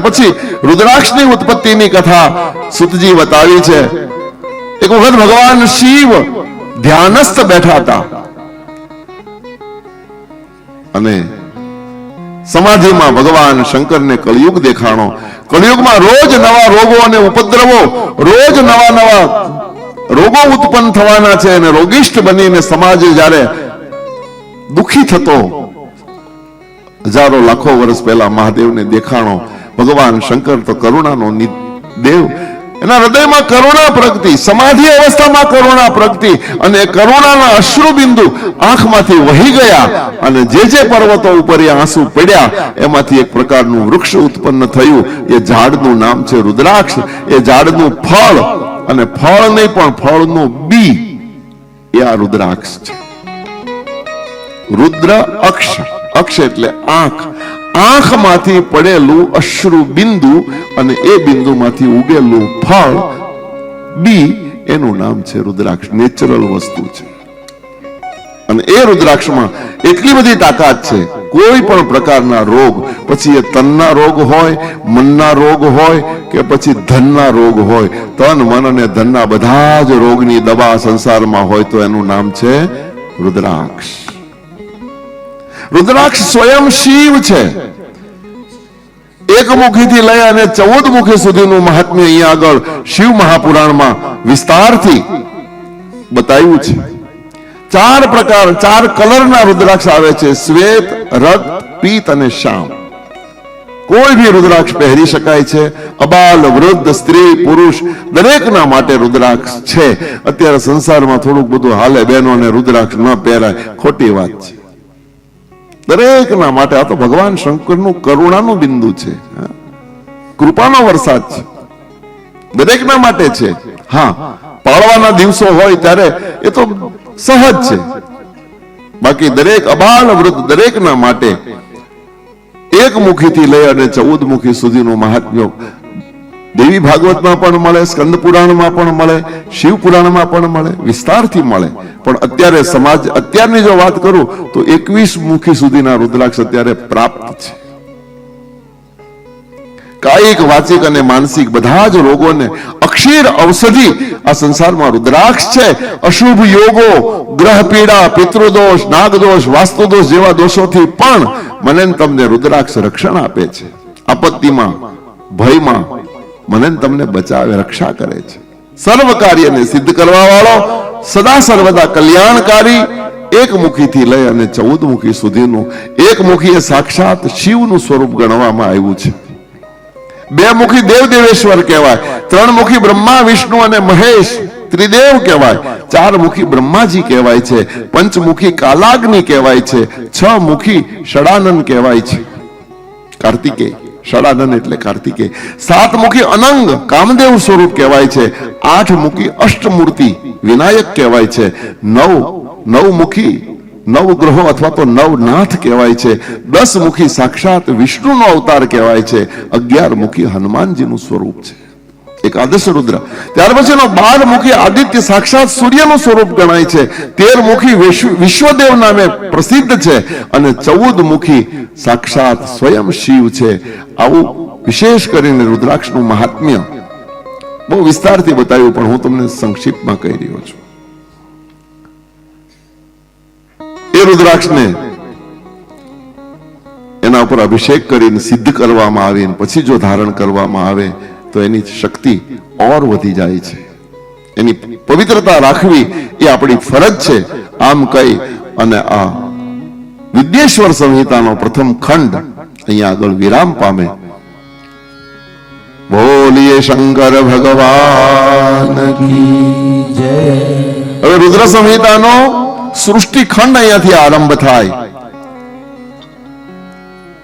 ત્યાર પછી રુદ્રાક્ષની ઉત્પત્તિની કથા સુતજી બતાવી છે. એક વખત ભગવાન શિવ ધ્યાનસ્થ બેઠા હતા. અને સમાધિમાં ભગવાન શંકરને કળિયુગ દેખાણો, કળિયુગમાં રોજ નવા રોગો અને ઉપદ્રવો, રોજ નવા નવા રોગો ઉત્પન્ન થવાના છે અને રોગિષ્ઠ બનીને સમાજ જ્યારે દુખી થતો હજારો લાખો વર્ષ પહેલા મહાદેવને દેખાણો ભગવાન શંકર તો કરુણાનો દેવ. એના હૃદયમાં કરુણા પ્રગતિ સમાધિ અવસ્થામાં કરુણા પ્રગતિ અને કરુણાના અશ્રુબિંદુ આંખમાંથી વહી ગયા અને જે જે પર્વતો ઉપર આંસુ પડ્યા, એમાંથી એક પ્રકારનું વૃક્ષ ઉત્પન્ન થયું. એ ઝાડનું નામ છે રુદ્રાક્ષ. એ ઝાડનું ફળ અને ફળ નહીં પણ ફળનું બી. એ આ રુદ્રાક્ષ છે. રુદ્ર અક્ષ. અક્ષ એટલે આંખ. આંખમાંથી પડેલું અશ્રુ બિંદુ અને એ બિંદુમાંથી ઉગેલું ફળ, બી, એનું નામ છે રુદ્રાક્ષ. નેચરલ વસ્તુ છે. અને એ રુદ્રાક્ષમાં એટલી બધી તાકાત છે. કોઈ પણ પ્રકારના રોગ, પછી એ તનના રોગ હોય, મનના રોગ હોય, કે પછી ધનના રોગ હોય. તન, મન અને ધનના બધા જ રોગની દવા સંસારમાં હોય તો એનું નામ છે રુદ્રાક્ષ. રુદ્રાક્ષ સ્વયં શિવ છે. એક મુખીથી લઈ અને ચૌદ મુખી સુધીનું મહાત્મ્ય અહીંયા આગળ શિવ મહાપુરાણમાં વિસ્તારથી બતાવ્યું છે. ચાર પ્રકાર, ચાર કલરના રુદ્રાક્ષ આવે છે. શ્વેત રક્ત પીત અને શ્યામ. કોઈ બી રુદ્રાક્ષ પહેરી શકાય છે. અબાલ, વૃદ્ધ, સ્ત્રી, પુરુષ, દરેકના માટે રુદ્રાક્ષ છે. અત્યારે સંસારમાં થોડુંક બધું હાલે બહેનોને રુદ્રાક્ષ ન પહેરાય. ખોટી વાત છે. દરેકના માટે આ તો ભગવાન શંકરનું કરુણાનું બિંદુ છે કૃપાનો વરસાદ છે. દરેકના માટે છે. હા, પાળવાના દિવસો હોય ત્યારે એ તો સહજ છે. બાકી દરેક અબાલ વૃદ્ધ દરેકના માટે એક મુખીથી લઈ અને ચૌદ મુખી સુધીનું મહાત્મ્ય દેવી ભાગવતમાં પણ મળે, સ્કંદ પુરાણમાં પણ મળે, શિવ પુરાણમાં પણ મળે, વિસ્તારથી મળે. પણ અત્યારે સમાજ, અત્યારની જો વાત કરું, તો એકવીસ મુખી સુધીના રુદ્રાક્ષ અત્યારે પ્રાપ્ત છે. કાયિક, વાચિક અને માનસિક બધા જ રોગોને અક્ષીર ઔષધિ આ સંસારમાં રુદ્રાક્ષ છે. અશુભ યોગો, ગ્રહ પીડા, પિતૃદોષ, નાગદોષ, વાસ્તુદોષ જેવા દોષોથી પણ મને તમને રુદ્રાક્ષ રક્ષણ આપે છે. આપત્તિમાં, ભયમાં મને તમને બચાવે, રક્ષા કરે છે. સર્વ કાર્યને સિદ્ધ કરવા વાળો, સદા સર્વદા કલ્યાણકારી એક મુખીથી લઈ અને ચૌદ મુખી સુધીનું એક મુખી સાક્ષાત શિવનું સ્વરૂપ ગણવામાં આવ્યું છે. બે મુખી દેવ દેવેશ્વર કહેવાય ત્રણ મુખી બ્રહ્મા, વિષ્ણુ અને મહેશ ત્રિદેવ કહેવાય ચાર મુખી બ્રહ્માજી કહેવાય છે, પંચમુખી કાલાગ્નિ કહેવાય છે છ મુખી ષડાનંદ કહેવાય છે. કાર્તિકેય ષડાનંદ એટલે કાર્તિકે. સાત મુખી અનંગ કામદેવ સ્વરૂપ કહેવાય છે. આઠ મુખી અષ્ટમૂર્તિ વિનાયક કહેવાય છે. નવ નવ મુખી નવ ગ્રહો અથવા તો નવનાથ કહેવાય છે. દસ મુખી સાક્ષાત વિષ્ણુનો અવતાર કહેવાય છે. અગિયાર મુખી હનુમાનજીનું સ્વરૂપ છે. એકાદશ રુદ્ર. ત્યાર પછીનો બાર મુખી આદિત્ય સાક્ષાત સૂર્યનું સ્વરૂપ ગણાય છે. તેર મુખી વિશ્વદેવ નામે પ્રસિદ્ધ છે અને ચૌદ મુખી સાક્ષાત સ્વયં શિવ છે. આવું વિશેષ કરીને રુદ્રાક્ષનું મહાત્મ્ય બહુ વિસ્તારથી બતાવ્યું, પણ હું તમને સંક્ષિપ્તમાં કહી રહ્યો છું. એ રુદ્રાક્ષને એના ઉપર અભિષેક કરીને સિદ્ધ કરવામાં આવે પછી જો ધારણ કરવામાં આવે તો એની શક્તિ ઓર વધી જાય છે. એની પવિત્રતા રાખવી એ આપણી ફરજ છે. આમ કહી અને આ વિદ્યેશ્વર સંહિતાનો પ્રથમ ખંડ અહીંયા આગળ વિરામ પામે. બોલીએ શંકર ભગવાન હવે રુદ્ર સંહિતાનો સૃષ્ટિ ખંડ અહીંયાથી આરંભ થાય.